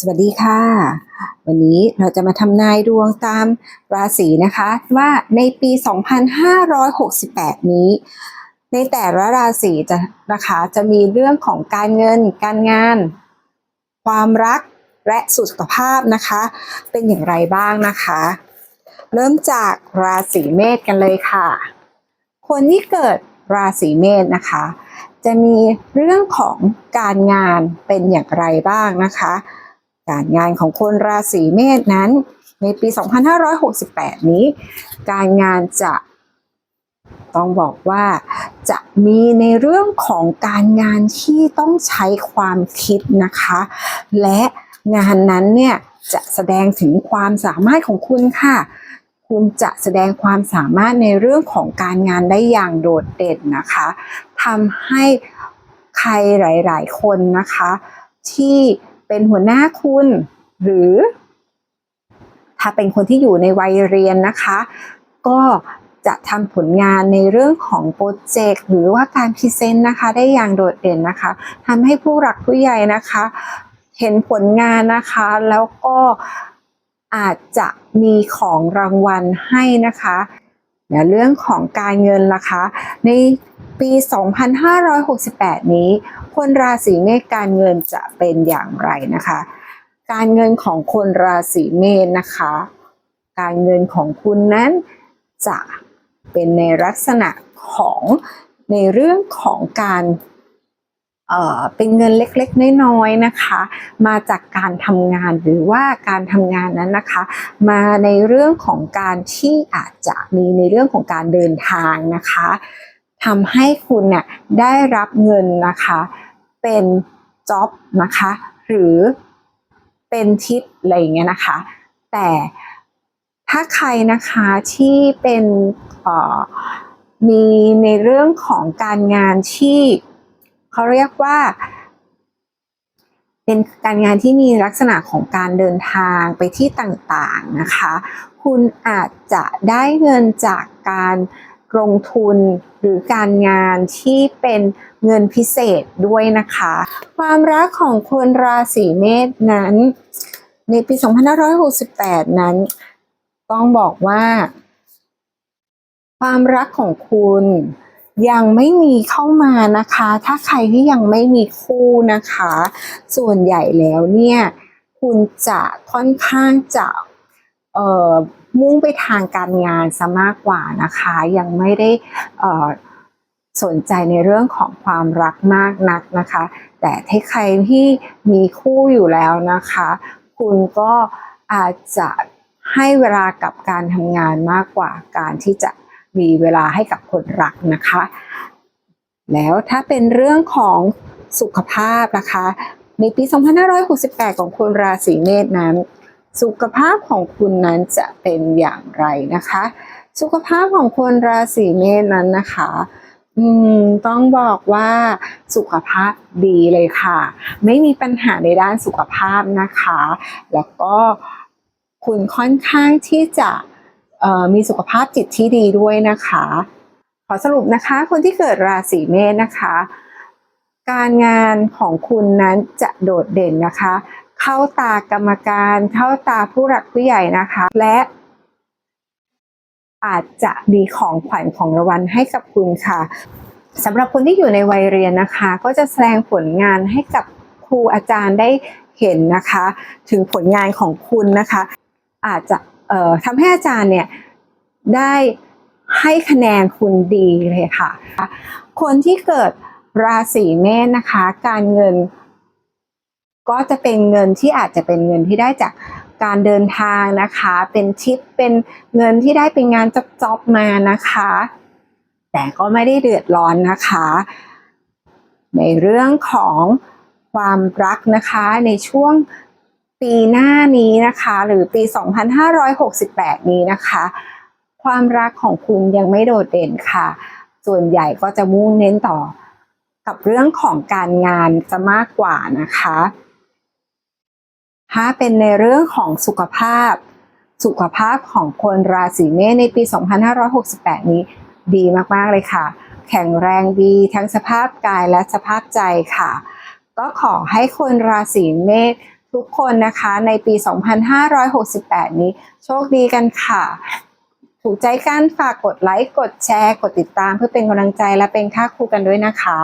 สวัสดีค่ะ วันนี้เราจะมาทำนายดวงตามราศีนะคะ ว่าในปี 2568 นี้ ในแต่ละราศีจะนะคะจะมีเรื่องของการเงิน การงาน ความรักและสุขภาพนะคะ เป็นอย่างไรบ้างนะคะ เริ่มจากราศีเมษกันเลยค่ะ คนที่เกิดราศีเมษนะคะ จะมีเรื่องของการงานเป็นอย่างไรบ้างนะคะ การงานของคนราศีเมษนั้น ในปี 2568 นี้ การงานจะต้องบอกว่าจะมีในเรื่องของการงานที่ต้องใช้ความคิดนะคะ และงานนั้นเนี่ยจะแสดงถึงความสามารถของคุณค่ะ คุณจะแสดงความสามารถในเรื่องของการงานได้อย่างโดดเด่นนะคะทำให้ใครหลาย ๆ คนนะคะ ที่ เป็นหัวหน้าคุณ หรือ ถ้าเป็นคนที่อยู่ในวัยเรียนนะคะ ก็จะทำผลงานในเรื่องของโปรเจกต์หรือว่าการพรีเซนต์นะคะ ได้อย่างโดดเด่นนะคะทำให้ผู้หลักผู้ใหญ่นะคะ เห็นผลงานนะคะ แล้วก็อาจจะมีของรางวัลให้นะคะและเรื่องของการเงินล่ะคะ ในปี 2568 นี้ คนราศีเมษการเงินจะเป็นอย่างไรนะคะ การเงินของคนราศีเมษนะคะ การเงินของคุณนั้นจะเป็นในลักษณะของในเรื่องของการเเป็นเงินเล็กๆ น้อยๆ นะคะ มาจากการทำงานหรือว่าการทำงานนั้นนะคะ มาในเรื่องของการที่อาจจะมีในเรื่องของการเดินทางนะคะทำให้คุณเนี่ยได้รับเงินนะคะ เป็นจ็อบนะคะ หรือเป็นทิปอะไรอย่างเงี้ยนะคะ แต่ถ้าใครนะคะที่เป็นมีในเรื่องของการงานที่เขาเรียกว่า เป็นการงานที่มีลักษณะของการเดินทางไปที่ต่างๆนะคะ คุณอาจจะได้เงินจากการ ลงทุนหรือการงานที่เป็นเงินพิเศษด้วยนะคะ ความรักของคนราศีเมษนั้น ในปี 2568 นั้น ต้องบอกว่า ความรักของคุณยังไม่มีเข้ามานะคะ ถ้าใครที่ยังไม่มีคู่นะคะ ส่วนใหญ่แล้วเนี่ย คุณจะค่อนข้างจะเอ่อ มุ่งไปทางการงานซะมากกว่านะคะ ยังไม่ได้สนใจในเรื่องของความรักมากนักนะคะ แต่ถ้าใครที่มีคู่อยู่แล้วนะคะ คุณก็อาจจะให้เวลากับการทำงานมากกว่าการที่จะมีเวลาให้กับคนรักนะคะ แล้วถ้าเป็นเรื่องของสุขภาพนะคะ ในปี 2568 ของคนราศีเมษนั้น สุขภาพของคุณนั้นจะเป็นอย่างไรนะคะ สุขภาพของคนราศีเมษนั้นนะคะต้องบอกว่าสุขภาพดีเลยค่ะ ไม่มีปัญหาในด้านสุขภาพนะคะ แล้วก็คุณค่อนข้างที่จะมีสุขภาพจิตที่ดีด้วยนะคะ ขอสรุปนะคะคนที่เกิดราศีเมษนะคะ การงานของคุณนั้นจะโดดเด่นนะคะ เข้าตากรรมการ เข้าตาผู้หลักผู้ใหญ่นะคะ และอาจจะมีของขวัญของรางวัลให้กับคุณค่ะสำหรับคนที่อยู่ในวัยเรียนนะคะ ก็จะแสดงผลงานให้กับครูอาจารย์ได้เห็นนะคะ ถึงผลงานของคุณนะคะ อาจจะทำให้อาจารย์เนี่ยได้ให้คะแนนคุณดีเลยค่ะ คนที่เกิดราศีเมษนะคะ การเงิน ก็จะเป็นเงินที่อาจจะเป็นเงินที่ได้จากการเดินทางนะคะ เป็นทิปเป็นเงินที่ได้เป็นงานจ็อบๆมานะคะ แต่ก็ไม่ได้เดือดร้อนนะคะ ในเรื่องของความรักนะคะในช่วงปีหน้านี้นะคะ หรือปี 2568 นี้นะคะ ความรักของคุณยังไม่โดดเด่นค่ะ ส่วนใหญ่ก็จะมุ่งเน้นต่อกับเรื่องของการงานจะมากกว่านะคะ ถ้าเป็นในเรื่องของสุขภาพ สุขภาพของคนราศีเมษในปี 2568 นี้ดีมากๆเลยค่ะ แข็งแรงดีทั้งสภาพกายและสภาพใจค่ะ ก็ขอให้คนราศีเมษทุกคนนะคะในปี 2568 นี้โชคดีกันค่ะ ถูกใจกันฝากกดไลค์ กดแชร์ กดติดตามเพื่อเป็นกำลังใจและเป็นค่าครูกันด้วยนะคะ